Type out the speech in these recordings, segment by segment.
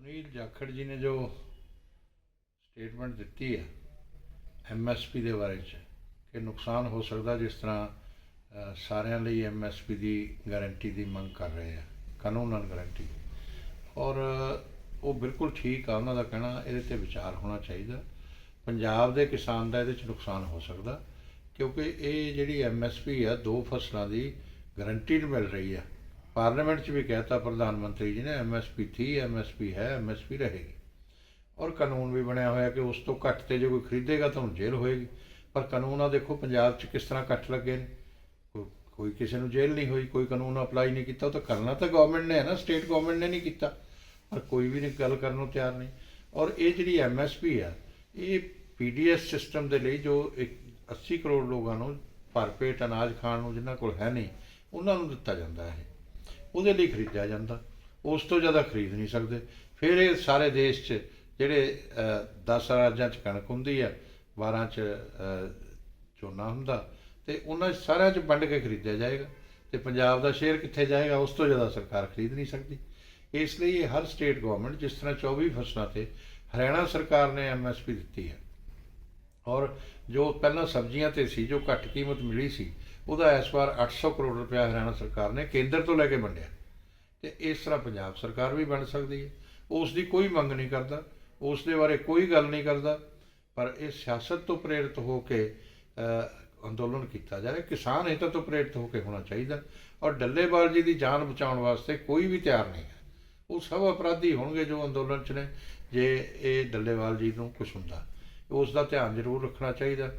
ਸੁਨੀਲ ਜਾਖੜ ਜੀ ਨੇ ਜੋ ਸਟੇਟਮੈਂਟ ਦਿੱਤੀ ਹੈ ਐਮਐਸਪੀ ਦੇ ਬਾਰੇ ਚ, ਕਿ ਨੁਕਸਾਨ ਹੋ ਸਕਦਾ ਜਿਸ ਤਰ੍ਹਾਂ ਸਾਰਿਆਂ ਲਈ ਐਮਐਸਪੀ ਦੀ ਗਾਰੰਟੀ ਦੀ ਮੰਗ ਕਰ ਰਹੇ ਆ, ਕਾਨੂੰਨ ਗਾਰੰਟੀ ਔਰ ਉਹ ਬਿਲਕੁਲ ਠੀਕ ਆ, ਉਹਨਾਂ ਦਾ ਕਹਿਣਾ ਇਹਦੇ ਤੇ ਵਿਚਾਰ ਹੋਣਾ ਚਾਹੀਦਾ। ਪੰਜਾਬ ਦੇ ਕਿਸਾਨ ਦਾ ਇਹਦੇ ਚ ਨੁਕਸਾਨ ਹੋ ਸਕਦਾ, ਕਿਉਂਕਿ ਇਹ ਜਿਹੜੀ ਐਮਐਸਪੀ ਆ, ਦੋ ਫਸਲਾਂ ਦੀ ਗਾਰੰਟੀ ਨੂੰ ਮਿਲ ਰਹੀ ਆ। ਪਾਰਲੀਮੈਂਟ 'ਚ ਵੀ ਕਹਿਤਾ ਪ੍ਰਧਾਨ ਮੰਤਰੀ ਜੀ ਨੇ ਐਮਐਸਪੀ ਥੀ ਐਮਐਸਪੀ ਹੈ ਐਮਐਸਪੀ ਰਹੇਗੀ। ਔਰ ਕਾਨੂੰਨ ਵੀ ਬਣਿਆ ਹੋਇਆ ਕਿ ਉਸ ਤੋਂ ਘੱਟ ਤੇ ਜੇ ਕੋਈ ਖਰੀਦੇਗਾ ਤਾਂ ਉਹਨੂੰ ਜੇਲ੍ਹ ਹੋਏਗੀ। ਪਰ ਕਾਨੂੰਨ ਆ ਦੇਖੋ, ਪੰਜਾਬ 'ਚ ਕਿਸ ਤਰ੍ਹਾਂ ਕੱਟ ਲੱਗੇ ਨੇ? ਕੋਈ- ਕੋਈ ਕਿਸੇ ਨੂੰ ਜੇਲ੍ਹ ਨਹੀਂ ਹੋਈ, ਕੋਈ ਕਾਨੂੰਨ ਅਪਲਾਈ ਨਹੀਂ ਕੀਤਾ, ਉਹ ਤਾਂ ਕਰਨਾ ਤਾਂ ਗਵਰਨਮੈਂਟ ਨੇ ਹੈ ਨਾ ਸਟੇਟ ਗਵਰਨਮੈਂਟ ਨੇ ਨਹੀਂ ਕੀਤਾ। ਪਰ ਕੋਈ ਵੀ ਨਹੀਂ, ਗੱਲ ਕਰਨ ਨੂੰ ਤਿਆਰ ਨਹੀਂ। ਔਰ ਇਹ ਜਿਹੜੀ ਐਮਐਸਪੀ ਆ, ਇਹ ਪੀਡੀਐਸ ਸਿਸਟਮ ਦੇ ਲਈ ਜੋ ਇੱਕ 80 ਕਰੋੜ ਲੋਕਾਂ ਨੂੰ ਭਰਪੇਟ ਅਨਾਜ ਖਾਣ ਨੂੰ ਜਿਨ੍ਹਾਂ ਕੋਲ ਹੈ ਨਹੀਂ, ਉਹਨਾਂ ਨੂੰ ਦਿੱਤਾ ਜਾਂਦਾ ਹੈ। ਉਹਦੇ ਲਈ ਖਰੀਦਿਆ ਜਾਂਦਾ। ਉਸ ਤੋਂ ਜ਼ਿਆਦਾ ਖਰੀਦ ਨਹੀਂ ਸਕਦੇ। ਫਿਰ ਇਹ ਸਾਰੇ ਦੇਸ਼ 'ਚ ਜਿਹੜੇ 10 ਰਾਜਾਂ 'ਚ ਕਣਕ ਹੁੰਦੀ ਹੈ 12 'ਚ ਝੋਨਾ ਹੁੰਦਾ, ਤੇ ਉਹਨਾਂ 'ਚ ਸਾਰਿਆਂ 'ਚ ਵੰਡ ਕੇ ਖਰੀਦਿਆ ਜਾਏਗਾ। ਤੇ ਪੰਜਾਬ ਦਾ ਸ਼ੇਅਰ ਕਿੱਥੇ ਜਾਏਗਾ, ਉਸ ਤੋਂ ਜ਼ਿਆਦਾ ਸਰਕਾਰ ਖਰੀਦ ਨਹੀਂ ਸਕਦੀ। ਇਸ ਲਈ ਇਹ ਹਰ ਸਟੇਟ ਗਵਰਨਮੈਂਟ ਜਿਸ ਤਰ੍ਹਾਂ 24 ਫਸਲਾਂ ਤੇ ਹਰਿਆਣਾ ਸਰਕਾਰ ਨੇ ਐਮਐਸਪੀ ਦਿੱਤੀ ਹੈ। ਔਰ ਜੋ ਪਹਿਲਾਂ ਸਬਜ਼ੀਆਂ ਤੇ ਸੀ, ਜੋ ਘੱਟ ਕੀਮਤ ਮਿਲੀ ਸੀ ਉਹਦਾ ਇਸ ਵਾਰ 800 ਕਰੋੜ ਰੁਪਇਆ ਹਰਿਆਣਾ ਸਰਕਾਰ ਨੇ ਕੇਂਦਰ ਤੋਂ ਲੈ ਕੇ ਵੰਡਿਆ। ਤੇ ਇਸ ਤਰ੍ਹਾਂ ਪੰਜਾਬ ਸਰਕਾਰ ਵੀ ਬਣ ਸਕਦੀ ਹੈ। ਉਸ ਦੀ ਕੋਈ ਮੰਗ ਨਹੀਂ ਕਰਦਾ, ਉਸ ਦੇ ਬਾਰੇ ਕੋਈ ਗੱਲ ਨਹੀਂ ਕਰਦਾ, ਪਰ ਇਹ ਸਿਆਸਤ ਤੋਂ ਪ੍ਰੇਰਿਤ ਹੋ ਕੇ ਅੰਦੋਲਨ ਕੀਤਾ ਜਾ ਰਿਹਾ। ਕਿਸਾਨ ਹਿੱਤਾਂ ਤੋਂ ਪ੍ਰੇਰਿਤ ਹੋ ਕੇ ਹੋਣਾ ਚਾਹੀਦਾ ਔਰ ਡੱਲੇਵਾਲ ਜੀ ਦੀ ਜਾਨ ਬਚਾਉਣ ਵਾਸਤੇ ਕੋਈ ਵੀ ਤਿਆਰ ਨਹੀਂ ਹੈ। ਉਹ ਸਭ ਅਪਰਾਧੀ ਹੋਣਗੇ ਜੋ ਅੰਦੋਲਨ 'ਚ ਨੇ, ਜੇ ਇਹ ਡੱਲੇਵਾਲ ਜੀ ਨੂੰ ਕੁਝ ਹੁੰਦਾ। ਉਸ ਦਾ ਧਿਆਨ ਜ਼ਰੂਰ ਰੱਖਣਾ ਚਾਹੀਦਾ।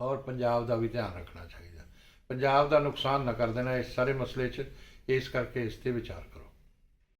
ਔਰ ਪੰਜਾਬ ਦਾ ਵੀ ਧਿਆਨ ਰੱਖਣਾ ਚਾਹੀਦਾ। ਪੰਜਾਬ ਦਾ ਨੁਕਸਾਨ ਨਾ ਕਰ ਦੇਣਾ ਇਸ ਸਾਰੇ ਮਸਲੇ 'ਚ। ਇਸ ਕਰਕੇ ਇਸ ਤੇ ਵਿਚਾਰ ਕਰੋ।